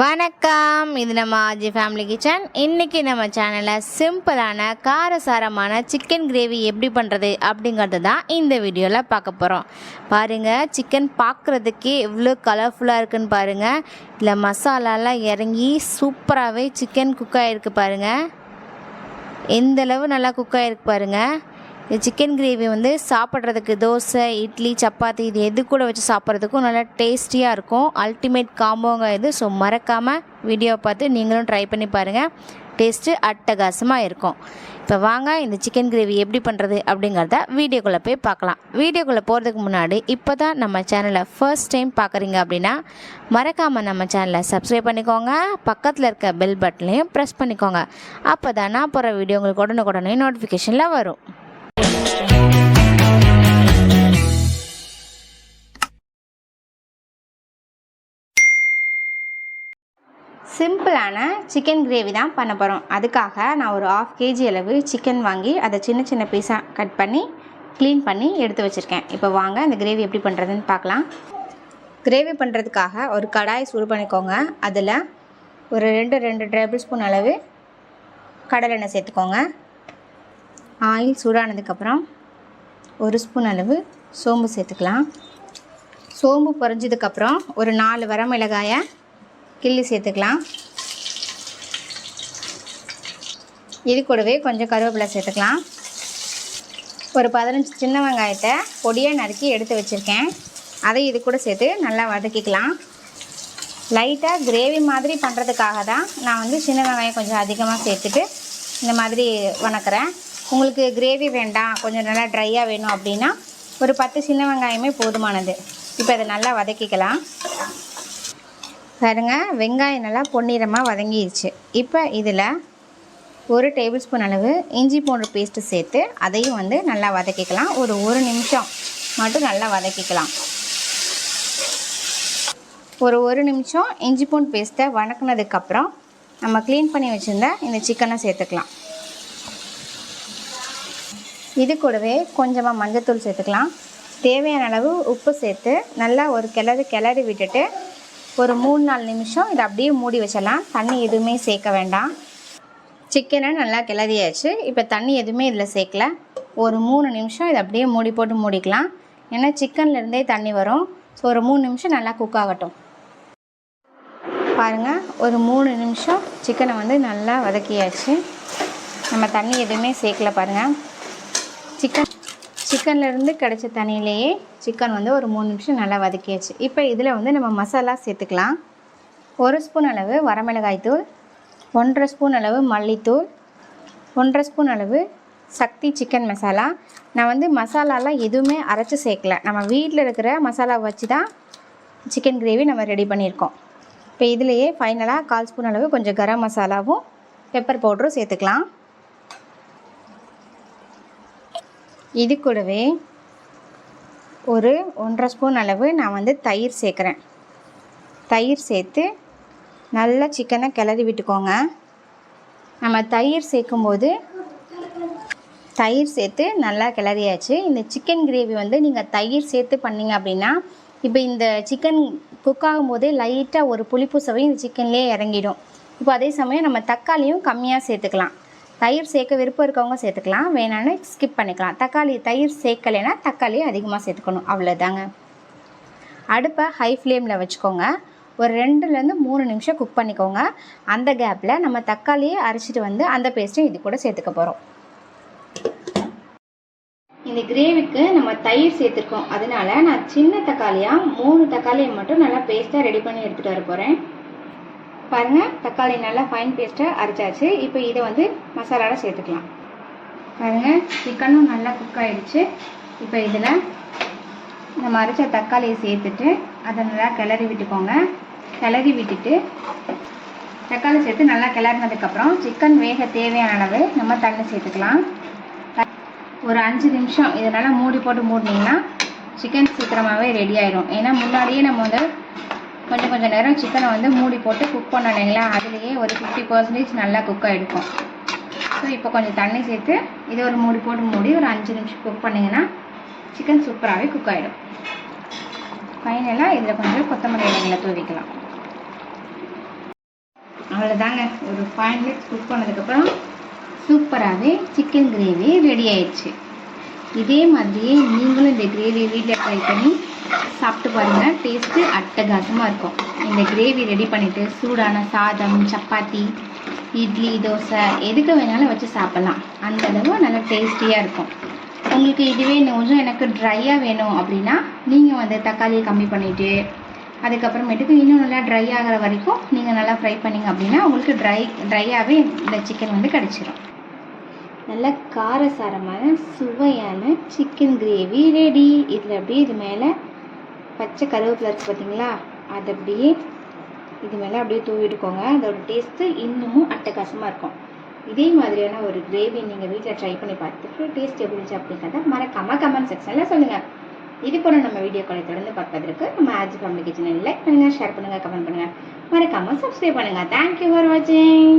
வணக்கம். இது நம்ம ஆஜி ஃபேமிலி கிச்சன் இன்றைக்கி நம்ம சேனலில் சிம்பிளான காரசாரமான சிக்கன் கிரேவி எப்படி பண்ணுறது அப்படிங்கிறது தான் இந்த வீடியோவில் பார்க்க போகிறோம் பாருங்கள் சிக்கன் பார்க்குறதுக்கே எவ்வளோ கலர்ஃபுல்லாக இருக்குன்னு பாருங்கள் இதில் மசாலாலாம் இறங்கி சூப்பராகவே சிக்கன் குக் ஆகிருக்கு பாருங்கள் எந்தளவு நல்லா குக் ஆகிருக்கு பாருங்கள் இந்த சிக்கன் கிரேவி வந்து சாப்பிட்றதுக்கு தோசை இட்லி சப்பாத்தி இது எது கூட வச்சு சாப்பிட்றதுக்கும் நல்லா டேஸ்டியாக இருக்கும். அல்டிமேட் காம்போங்க இது. ஸோ மறக்காமல் வீடியோ பார்த்து நீங்களும் ட்ரை பண்ணி பாருங்கள் டேஸ்ட்டு அட்டகாசமாக இருக்கும். இப்போ வாங்க இந்த சிக்கன் கிரேவி எப்படி பண்ணுறது அப்படிங்கிறத வீடியோக்குள்ளே போய் பார்க்கலாம். வீடியோக்குள்ளே போகிறதுக்கு முன்னாடி இப்போ தான் நம்ம சேனலை ஃபர்ஸ்ட் டைம் பார்க்குறீங்க அப்படின்னா மறக்காமல் நம்ம சேனலை சப்ஸ்கிரைப் பண்ணிக்கோங்க. பக்கத்தில் இருக்க பெல் பட்டனையும் ப்ரெஸ் பண்ணிக்கோங்க. அப்போ தான் நான் போகிற வீடியோ உங்களுக்கு உடனுக்குடனே நோட்டிஃபிகேஷனில் வரும். சிம்பிளான சிக்கன் கிரேவி தான் பண்ண போகிறோம் அதுக்காக நான் ஒரு ஆஃப் கேஜி அளவு சிக்கன் வாங்கி அதை சின்ன சின்ன பீஸாக கட் பண்ணி க்ளீன் பண்ணி எடுத்து வச்சுருக்கேன். இப்போ வாங்க அந்த கிரேவி எப்படி பண்ணுறதுன்னு பார்க்கலாம். கிரேவி பண்ணுறதுக்காக ஒரு கடாய் சூடு பண்ணிக்கோங்க. அதில் ஒரு ரெண்டு ரெண்டு டேபிள் ஸ்பூன் அளவு கடலெண்ணெய் சேர்த்துக்கோங்க. ஆயில் சூடானதுக்கப்புறம் ஒரு ஸ்பூன் அளவு சோம்பு சேர்த்துக்கலாம். சோம்பு பொறிஞ்சதுக்கப்புறம் ஒரு நாலு வரமிளகாயை கிள்ளி சேர்த்துக்கலாம். இது கூடவே கொஞ்சம் கருவேப்பிலை சேர்த்துக்கலாம். ஒரு பதினஞ்சு சின்ன வெங்காயத்தை பொடியாக நறுக்கி எடுத்து வச்சுருக்கேன். அதை இது கூட சேர்த்து நல்லா வதக்கிக்கலாம். லைட்டாக கிரேவி மாதிரி பண்ணுறதுக்காக தான் நான் வந்து சின்ன வெங்காயம் கொஞ்சம் அதிகமாக சேர்த்துட்டு இந்த மாதிரி வணக்கிறேன். உங்களுக்கு கிரேவி வேண்டாம் கொஞ்சம் நல்லா ட்ரையாக வேணும் அப்படின்னா ஒரு பத்து சின்ன வெங்காயமே போதுமானது. இப்போ இதை நல்லா வதக்கிக்கலாம். பாருங்க வெங்காயம் நல்லா பொன்னிறமாக வதங்கிடுச்சு இப்போ இதில் ஒரு டேபிள் ஸ்பூன் அளவு இஞ்சி பூண்டு பேஸ்ட்டு சேர்த்து அதையும் வந்து நல்லா வதக்கிக்கலாம். ஒரு ஒரு நிமிஷம் மட்டும் நல்லா வதக்கிக்கலாம். ஒரு ஒரு நிமிஷம் இஞ்சி பூண்டு பேஸ்ட்டை வதக்குனதுக்கப்புறம் நம்ம க்ளீன் பண்ணி வச்சுருந்த இந்த சிக்கனை சேர்த்துக்கலாம். இது கூடவே கொஞ்சமாக மஞ்சத்தூள் சேர்த்துக்கலாம். தேவையான அளவு உப்பு சேர்த்து நல்லா ஒரு கிளறு கிளறி விட்டுட்டு ஒரு மூணு நாலு நிமிஷம் இதை அப்படியே மூடி வச்சிடலாம். தண்ணி எதுவுமே சேர்க்க வேண்டாம். சிக்கனை நல்லா கிளறியாச்சு. இப்போ தண்ணி எதுவுமே இதில் சேர்க்கல. ஒரு மூணு நிமிஷம் இதை அப்படியே மூடி போட்டு மூடிக்கலாம். ஏன்னா சிக்கன்லேருந்தே தண்ணி வரும். ஸோ ஒரு மூணு நிமிஷம் நல்லா குக் ஆகட்டும். பாருங்கள் ஒரு மூணு நிமிஷம் சிக்கனை வந்து நல்லா வதக்கியாச்சு. நம்ம தண்ணி எதுவுமே சேர்க்கல பாருங்கள் சிக்கன்லேருந்து கிடச்ச தண்ணியிலேயே சிக்கன் வந்து ஒரு மூணு நிமிஷம் நல்லா வதக்கியாச்சு. இப்போ இதில் வந்து நம்ம மசாலா சேர்த்துக்கலாம். ஒரு ஸ்பூன் அளவு வரமிளகாய் தூள் ஒன்றரை ஸ்பூன் அளவு மல்லித்தூள் ஒன்றரை ஸ்பூன் அளவு சக்தி சிக்கன் மசாலா. நான் வந்து மசாலாலாம் எதுவுமே அரைச்சி சேர்க்கல. நம்ம வீட்டில் இருக்கிற மசாலாவை வச்சு தான் சிக்கன் கிரேவி நம்ம ரெடி பண்ணியிருக்கோம். இப்போ இதுலேயே ஃபைனலாக கால் ஸ்பூன் அளவு கொஞ்சம் கரம் மசாலாவும் பெப்பர் பவுடரும் சேர்த்துக்கலாம். இது கூடவே ஒரு ஒன்றரை ஸ்பூன் அளவு நான் வந்து தயிர் சேர்க்குறேன். தயிர் சேர்த்து நல்லா சிக்கனை கிளறி விட்டுக்கோங்க. நம்ம தயிர் சேர்க்கும்போது தயிர் சேர்த்து நல்லா கிளறியாச்சு. இந்த சிக்கன் கிரேவி வந்து நீங்கள் தயிர் சேர்த்து பண்ணீங்க அப்படின்னா இப்போ இந்த சிக்கன் குக் ஆகும்போதே லைட்டாக ஒரு புளிப்பு இந்த சிக்கன்லேயே இறங்கிடும். இப்போ அதே சமயம் நம்ம தக்காளியும் கம்மியாக சேர்த்துக்கலாம். தயிர் சேர்க்க விருப்பம் இருக்கவங்க சேர்த்துக்கலாம். வேணான்னு ஸ்கிப் பண்ணிக்கலாம். தக்காளி தயிர் சேர்க்கலைன்னா தக்காளி அதிகமாக சேர்த்துக்கணும். அவ்வளோதாங்க அடுப்பை ஹை ஃப்ளேமில் வச்சுக்கோங்க. ஒரு ரெண்டுலேருந்து மூணு நிமிஷம் குக் பண்ணிக்கோங்க. அந்த கேப்பில் நம்ம தக்காளியை அரைச்சிட்டு வந்து அந்த பேஸ்ட்டும் இது கூட சேர்த்துக்க போகிறோம் இந்த கிரேவிக்கு நம்ம தயிர் சேர்த்துருக்கோம். அதனால நான் சின்ன தக்காளியாக மூணு தக்காளியை மட்டும் நல்லா பேஸ்ட்டாக ரெடி பண்ணி எடுத்துகிட்டு வர போகிறேன் பாருங்கள் தக்காளி நல்லா ஃபைன் பேஸ்ட்டாக அரைச்சாச்சு. இப்போ இதை வந்து மசாலாவில் சேர்த்துக்கலாம். பாருங்கள் சிக்கனும் நல்லா குக் ஆகிடுச்சு இப்போ இதில் நம்ம அரைச்ச தக்காளியை சேர்த்துட்டு அதை நல்லா கிளறி விட்டுக்கோங்க. கிளறி விட்டுட்டு தக்காளி சேர்த்து நல்லா கிளறினதுக்கப்புறம் சிக்கன் வேக தேவையான அளவு நம்ம தண்ணி சேர்த்துக்கலாம். ஒரு அஞ்சு நிமிஷம் இதனால் மூடி போட்டு மூடினீங்கன்னா சிக்கன் சீக்கிரமாகவே ரெடி ஆயிடும் ஏன்னா முன்னாடியே நம்ம வந்து கொஞ்சம் கொஞ்சம் நேரம் சிக்கனை வந்து மூடி போட்டு குக் பண்ணோம் இல்லைங்களா? அதுலேயே ஒரு ஃபிஃப்டி பர்சன்டேஜ் நல்லா குக் ஆகிருக்கும் ஸோ இப்போ கொஞ்சம் தண்ணி சேர்த்து இதை ஒரு மூடி போட்டு மூடி ஒரு அஞ்சு நிமிஷம் குக் பண்ணிங்கன்னா சிக்கன் சூப்பராகவே குக் ஆகிடும் ஃபைனலாக இதில் கொஞ்சம் கொத்தமல்லி இலைகளை தூவிக்கலாம். அவ்வளோதாங்க ஒரு ஃபைவ் மினிட்ஸ் குக் பண்ணதுக்கப்புறம் சூப்பராகவே சிக்கன் கிரேவி ரெடி ஆயிடுச்சு. இதே மாதிரியே நீங்களும் இந்த கிரேவி வீட்டில் ட்ரை பண்ணி சாப்பிட்டு பாருங்கள் டேஸ்ட்டு அட்டகாசமாக இருக்கும். இந்த கிரேவி ரெடி பண்ணிவிட்டு சூடான சாதம் சப்பாத்தி இட்லி தோசை எதுக்கு வேணாலும் வச்சு சாப்பிட்லாம். அந்த அளவு நல்லா டேஸ்டியாக இருக்கும். உங்களுக்கு இதுவே இன்னும் கொஞ்சம் எனக்கு ட்ரையாக வேணும் அப்படின்னா நீங்கள் வந்து தக்காளியை கம்மி பண்ணிவிட்டு அதுக்கப்புறமேட்டுக்கு இன்னும் நல்லா ட்ரை ஆகிற வரைக்கும் நீங்கள் நல்லா ஃப்ரை பண்ணீங்க அப்படின்னா உங்களுக்கு ட்ரை ட்ரையாகவே இந்த சிக்கன் வந்து கிடச்சிரும். நல்ல காரசாரமான சுவையான சிக்கன் கிரேவி ரெடி இதில் அப்படியே இது மேலே பச்சை கருவேப்பிலை இருக்குது பார்த்தீங்களா அது அப்படியே இது மேலே அப்படியே தூவிட்டுக்கோங்க அதோட டேஸ்ட்டு இன்னமும் அட்டகாசமாக இருக்கும். இதே மாதிரியான ஒரு கிரேவி நீங்கள் வீட்டில் ட்ரை பண்ணி பார்த்துட்டு டேஸ்ட் எப்படி இருந்துச்சு அப்படிங்கிறத மறக்காமல் கமெண்ட் செக்ஷனில் சொல்லுங்கள் இது போல நம்ம வீடியோக்களை தொடர்ந்து பார்ப்பதற்கு நம்ம ஆஜி ஃபேமிலி கிச்சனை லைக் பண்ணுங்கள் ஷேர் பண்ணுங்கள் கமெண்ட் பண்ணுங்கள் மறக்காமல் சப்ஸ்கிரைப் பண்ணுங்கள் தேங்க்யூ ஃபார் வாட்சிங்